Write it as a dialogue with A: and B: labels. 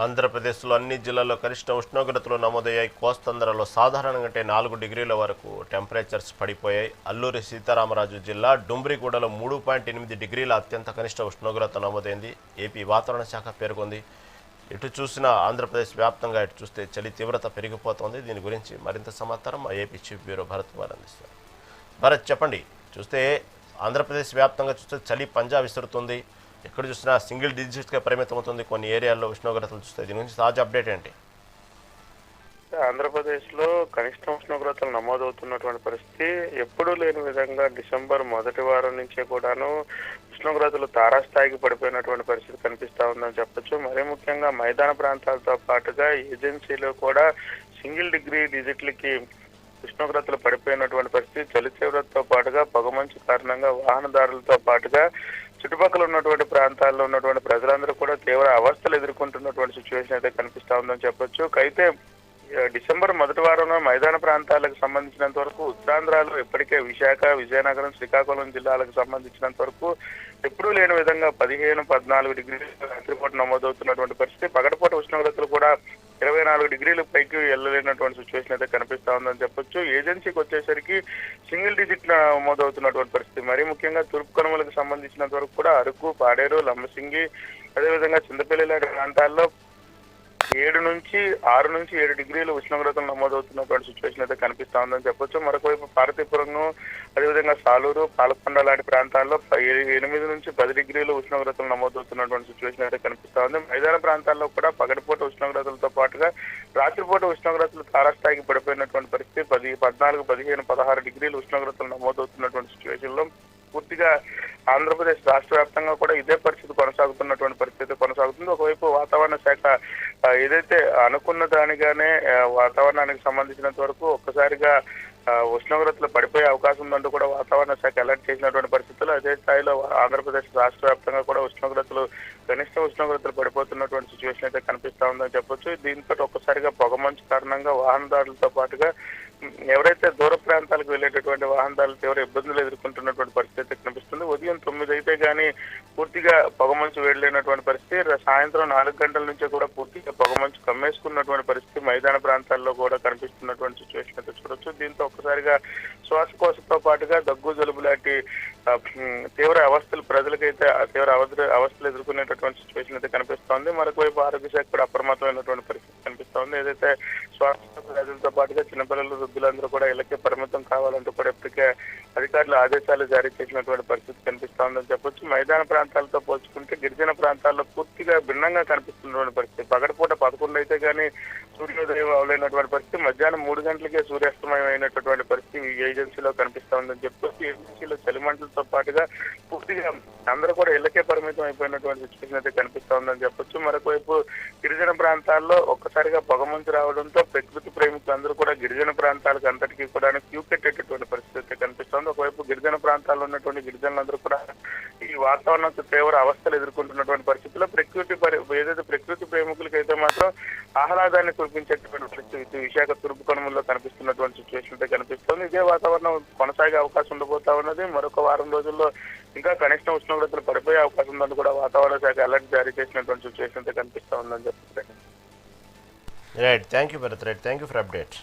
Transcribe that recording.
A: ఆంధ్రప్రదేశ్లో అన్ని జిల్లాల్లో కనిష్ట ఉష్ణోగ్రతలు నమోదయ్యాయి. కోస్తాంధ్రలో సాధారణంగా కంటే నాలుగు డిగ్రీల వరకు టెంపరేచర్స్ పడిపోయాయి. అల్లూరి సీతారామరాజు జిల్లా డుంబ్రిగూడలో మూడు పాయింట్ ఎనిమిది డిగ్రీల అత్యంత కనిష్ట ఉష్ణోగ్రత నమోదైంది. ఏపీ వాతావరణ శాఖ పేర్కొంది. ఎటు చూసినా ఆంధ్రప్రదేశ్ వ్యాప్తంగా ఎటు చూస్తే చలి తీవ్రత పెరిగిపోతోంది. దీని గురించి మరింత సమాచారం మా AP chief bureau Bharat Kumar అందిస్తారు. భరత్ చెప్పండి చూస్తే ఆంధ్రప్రదేశ్ వ్యాప్తంగా చూస్తే చలి పంజా విసురుతుంది. ఎక్కడ చూసినా సింగిల్ డిజిట్స్గా పరిమితం అవుతుంది కొన్ని ఏరియాల్లో ఉష్ణోగ్రతలు చూస్తే దీని గురించి తాజా అప్డేట్ ఏంటి?
B: ఆంధ్రప్రదేశ్లో కనిష్ట ఉష్ణోగ్రతలు నమోదవుతున్నటువంటి పరిస్థితి ఎప్పుడూ లేని విధంగా డిసెంబర్ మొదటి వారం నుంచే కూడాను ఉష్ణోగ్రతలు తారాస్థాయికి పడిపోయినటువంటి పరిస్థితి కనిపిస్తా ఉందని చెప్పొచ్చు. మరీ ముఖ్యంగా మైదాన ప్రాంతాలతో పాటుగా ఏజెన్సీలో కూడా సింగిల్ డిగ్రీ డిజిట్లకి ఉష్ణోగ్రతలు పడిపోయినటువంటి పరిస్థితి చలి తీవ్రతతో పాటుగా పొగమంచు కారణంగా వాహనదారులతో పాటుగా చుట్టుపక్కల ఉన్నటువంటి ప్రాంతాల్లో ఉన్నటువంటి ప్రజలందరూ కూడా తీవ్ర అవస్థలు ఎదుర్కొంటున్నటువంటి సిచ్యువేషన్ అయితే కనిపిస్తా ఉందని చెప్పొచ్చు. అయితే డిసెంబర్ మొదటి వారంలో మైదాన ప్రాంతాలకు సంబంధించినంత వరకు ఉత్తరాంధ్రలో ఇప్పటికే విశాఖ విజయనగరం శ్రీకాకుళం జిల్లాలకు సంబంధించినంత వరకు ఎప్పుడూ లేని విధంగా పదిహేను పద్నాలుగు డిగ్రీల రాత్రిపూట నమోదవుతున్నటువంటి పరిస్థితి. పగటిపూట ఉష్ణోగ్రతలు కూడా ఇరవై నాలుగు డిగ్రీలు పైకి వెళ్ళలేనటువంటి సిచ్యువేషన్ అయితే కనిపిస్తా ఉందని చెప్పొచ్చు. ఏజెన్సీకి వచ్చేసరికి సింగిల్ డిజిట్ నమోదవుతున్నటువంటి పరిస్థితి. మరీ ముఖ్యంగా తూర్పు కనుమలకు సంబంధించినంత వరకు కూడా అరకు పాడేరు లంబసింగి అదేవిధంగా చింతపల్లి లాంటి ప్రాంతాల్లో ఏడు నుంచి ఆరు నుంచి ఏడు డిగ్రీల ఉష్ణోగ్రతలు నమోదవుతున్నటువంటి సిచ్యువేషన్ అయితే కనిపిస్తా ఉందని చెప్పొచ్చు. మరొకవైపు పార్వతీపురంను అదేవిధంగా సాలూరు పాలకొండ లాంటి ప్రాంతాల్లో ఎనిమిది నుంచి పది డిగ్రీల ఉష్ణోగ్రతలు నమోదవుతున్నటువంటి సిచ్యువేషన్ అయితే కనిపిస్తా ఉంది మైదాన ప్రాంతాల్లో కూడా పగటిపూట ఉష్ణోగ్రతలతో పాటుగా రాత్రిపూట ఉష్ణోగ్రతలు తారాస్థాయికి పడిపోయినటువంటి పరిస్థితి పది పద్నాలుగు పదిహేను పదహారు డిగ్రీల ఉష్ణోగ్రతలు నమోదవుతున్నటువంటి సిచ్యువేషన్లో పూర్తిగా ఆంధ్రప్రదేశ్ రాష్ట్ర వ్యాప్తంగా కూడా ఇదే పరిస్థితి కొనసాగుతున్నటువంటి పరిస్థితి కొనసాగుతుంది. ఒకవైపు వాతావరణ శాఖ ఏదైతే అనుకున్న దానిగానే వాతావరణానికి సంబంధించినంత వరకు ఒక్కసారిగా ఉష్ణోగ్రతలు పడిపోయే అవకాశం ఉందంటూ కూడా వాతావరణ శాఖ అలర్ట్ చేసినటువంటి పరిస్థితులు. అదే స్థాయిలో ఆంధ్రప్రదేశ్ రాష్ట్ర వ్యాప్తంగా కూడా ఉష్ణోగ్రతలు కనిష్ట ఉష్ణోగ్రతలు పడిపోతున్నటువంటి సిచ్యువేషన్ అయితే కనిపిస్తా ఉందని చెప్పొచ్చు. దీంతో ఒక్కసారిగా పొగమంచు కారణంగా వాహనదారులతో పాటుగా ఎవరైతే దూర ప్రాంతాలకు వెళ్ళేటటువంటి వాహనదారులు తీవ్ర ఇబ్బందులు ఎదుర్కొంటున్నటువంటి పరిస్థితి అయితే కనిపిస్తుంది. ఉదయం తొమ్మిది అయితే గానీ పూర్తిగా పొగమంచు వెళ్ళలేనటువంటి పరిస్థితి. సాయంత్రం నాలుగు గంటల నుంచే కూడా పూర్తిగా పొగమంచు కమ్మేసుకున్నటువంటి పరిస్థితి మైదాన ప్రాంతాల్లో కూడా కనిపిస్తున్నటువంటి సిచ్యువేషన్ అయితే చూడొచ్చు. దీంతో ఒక్కసారిగా శ్వాసకోశతో పాటుగా దగ్గు జలుబు లాంటి తీవ్ర అవస్థలు ప్రజలకైతే తీవ్ర అవస్థలు ఎదుర్కొనేటటువంటి సిచ్యువేషన్ అయితే కనిపిస్తోంది. మరొకవైపు ఆరోగ్య శాఖ కూడా అప్రమత్తమైనటువంటి పరిస్థితి కనిపిస్తోంది. ఏదైతే శ్వాస వ్యాధులతో పాటుగా చిన్నపిల్లలు సభ్యులందరూ కూడా ఇళ్ళకే పరిమితం కావాలంటూ కూడా ఇప్పటికే అధికారులు ఆదేశాలు జారీ చేసినటువంటి పరిస్థితి కనిపిస్తా ఉందని చెప్పొచ్చు. మైదాన ప్రాంతాలతో పోల్చుకుంటే గిరిజన ప్రాంతాల్లో పూర్తిగా భిన్నంగా కనిపిస్తున్నటువంటి పరిస్థితి. పగటిపూట పదకొండు అయితే కానీ సూర్యోదయం అవలేనటువంటి పరిస్థితి. మధ్యాహ్నం మూడు గంటలకే సూర్యాస్తమయం అయినటువంటి పరిస్థితి ఈ ఏజెన్సీలో కనిపిస్తా ఉందని చెప్పొచ్చు. ఏజెన్సీలో చలిమంటలతో పాటుగా పూర్తిగా అందరూ కూడా ఇళ్ళకే పరిమితం అయిపోయినటువంటి సిచ్యువేషన్ అయితే కనిపిస్తా ఉందని చెప్పొచ్చు. మరొక వైపు గిరిజన ప్రాంతాల్లో ఒక్కసారిగా పొగమంచు రావడంతో ప్రకృతి ప్రేమికులందరూ కూడా గిరిజన ప్రాంతాలకు అంతటికీ కూడా క్యూ కట్టేటటువంటి పరిస్థితి కనిపిస్తుంది కనిపిస్తోంది. ఒకవైపు గిరిజన ప్రాంతాల్లో ఉన్నటువంటి గిరిజనులందరూ కూడా ఈ వాతావరణంతో తీవ్ర అవస్థలు ఎదుర్కొంటున్నటువంటి పరిస్థితుల్లో ప్రకృతి ఏదైతే ప్రకృతి ప్రేమికులకైతే మాత్రం ఆహ్లాదాన్ని కురిపించేటువంటి పరిస్థితి విశాఖ తూర్పు కనుమల్లో కనిపిస్తున్నటువంటి సిచ్యువేషన్ అయితే కనిపిస్తోంది. ఇదే వాతావరణం కొనసాగే అవకాశం ఉండబోతా ఉన్నది. మరొక వారం రోజుల్లో ఇంకా కనిష్ట ఉష్ణోగ్రతలు పడిపోయే అవకాశం ఉందని కూడా వాతావరణ శాఖ అలర్ట్ జారీ చేసినటువంటి సిచ్యువేషన్ అయితే కనిపిస్తా ఉందని చెప్తున్నాను
A: right thank you Bharat right thank you for update